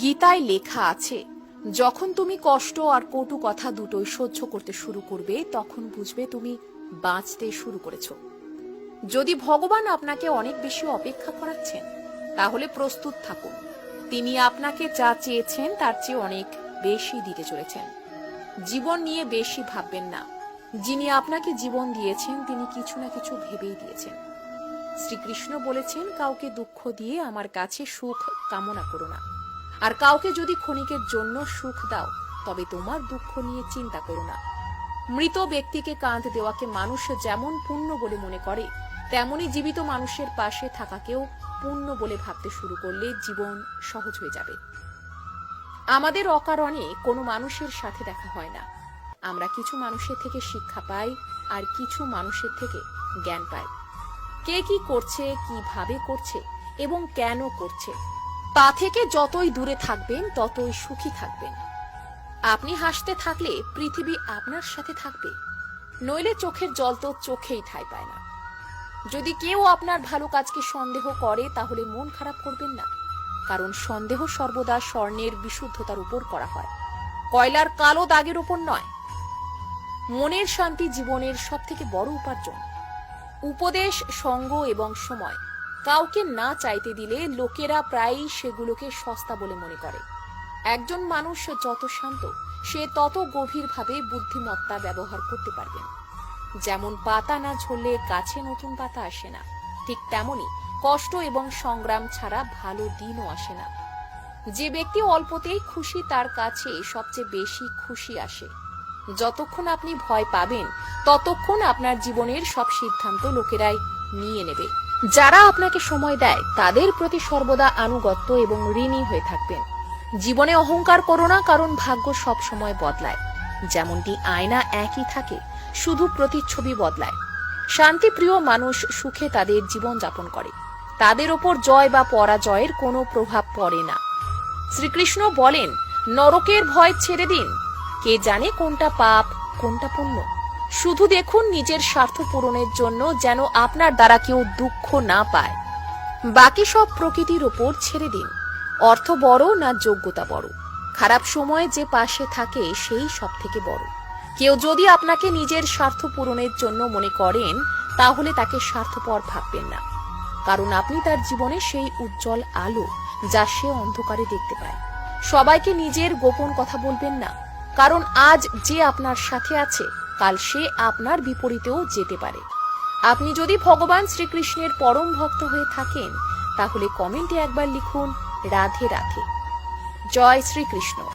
গীতায় লেখা আছে, যখন তুমি কষ্ট আর কটু কথা দুটোই সহ্য করতে শুরু করবে, তখন বুঝবে তুমি বাঁচতে শুরু করেছ। যদি ভগবান আপনাকে অনেক বেশি অপেক্ষা করাচ্ছেন, তাহলে প্রস্তুত থাকুন। তিনি আপনাকে যা চেয়েছেন, তার চেয়ে অনেক বেশি দিতে চলেছেন। জীবন নিয়ে বেশি ভাববেন না। যিনি আপনাকে জীবন দিয়েছেন, তিনি কিছু না কিছু ভেবেই দিয়েছেন। শ্রীকৃষ্ণ বলেছেন, কাউকে দুঃখ দিয়ে আমার কাছে সুখ কামনা করো না। আর কাউকে যদি ক্ষণিকের জন্য সুখ দাও, তবে তোমার দুঃখ নিয়ে চিন্তা করো না। মৃত ব্যক্তিকে কাঁধ দেওয়াকে মানুষ যেমন পুণ্য বলে মনে করে, তেমনি জীবিত মানুষের পাশে থাকাকেও পুণ্য বলে ভাবতে শুরু করলে জীবন সহজ হয়ে যাবে। আমাদের অকারণে কোনো মানুষের সাথে দেখা হয় না। আমরা কিছু মানুষের থেকে শিক্ষা পাই আর কিছু মানুষের থেকে জ্ঞান পাই। কে কি করছে, কীভাবে করছে এবং কেন করছে তা থেকে যতই দূরে থাকবেন, ততই সুখী থাকবেন। আপনি হাসতে থাকলে পৃথিবী আপনার সাথে থাকবে। নইলে চোখের জল তো চোখেই ঠাই পায় না। যদি কেউ আপনার ভালো কাজকে সন্দেহ করে, তাহলে মন খারাপ করবেন না। কারণ সন্দেহ সর্বদা স্বর্ণের বিশুদ্ধতার উপর করা হয়। কয়লার কালো দাগের উপর নয়। মনের শান্তি জীবনের সবথেকে বড় উপার্জন। উপদেশ, সঙ্গ এবং সময়। কাউকে না চাইতে দিলে লোকেরা প্রায়ই সেগুলোকে সস্তা বলে মনে করে। একজন মানুষ যত শান্ত, সে তত গভীরভাবে বুদ্ধিমত্তা ব্যবহার করতে পারবেন যেমন পাতা না ঝরলে গাছে নতুন পাতা আসে না, ঠিক তেমনি কষ্ট এবং সংগ্রাম ছাড়া ভালো দিনও আসে না। যে ব্যক্তি অল্পতেই খুশি, তার কাছে সবচেয়ে বেশি খুশি আসে। যতক্ষণ আপনি ভয় পাবেন, ততক্ষণ আপনার জীবনের সব সিদ্ধান্ত লোকেরাই নিয়ে নেবে। যারা আপনাকে সময় দেয়, তাদের প্রতি সর্বদা আনুগত্য এবং ঋণী হয়ে থাকবেন। জীবনে অহংকার করো না, কারণ ভাগ্য সব সময় বদলায়। যেমনটি আয়না একই থাকে, শুধু প্রতিচ্ছবি বদলায়। শান্তিপ্রিয় মানুষ সুখে তাদের জীবন যাপন করে। তাদের ওপর জয় বা পরাজয়ের কোনো প্রভাব পড়ে না। শ্রীকৃষ্ণ বলেন, নরকের ভয় ছেড়ে দিন। কে জানে কোনটা পাপ, কোনটা পুণ্য? শুধু দেখুন নিজের স্বার্থ পূরণের জন্য যেন আপনার দ্বারা কেউ দুঃখ না পায়। বাকি সব প্রকৃতির ওপর ছেড়ে দিন। অর্থ বড় না যোগ্যতা বড়? খারাপ সময়ে যে পাশে থাকে সেই সব থেকে বড়। কেউ যদি আপনাকে নিজের স্বার্থ পূরণের জন্য মনে করেন, তাহলে তাকে স্বার্থপর ভাববেন না। কারণ আপনি তার জীবনে সেই উজ্জ্বল আলো যা সে অন্ধকারে দেখতে পায়। সবাইকে নিজের গোপন কথা বলবেন না। কারণ আজ যে আপনার সাথে আছে কাল সে আপনার বিপরীতেও যেতে পারে। আপনি যদি ভগবান শ্রীকৃষ্ণের পরম ভক্ত হয়ে থাকেন, তাহলে কমেন্টে একবার লিখুন, রাধে রাধে। জয় শ্রীকৃষ্ণ।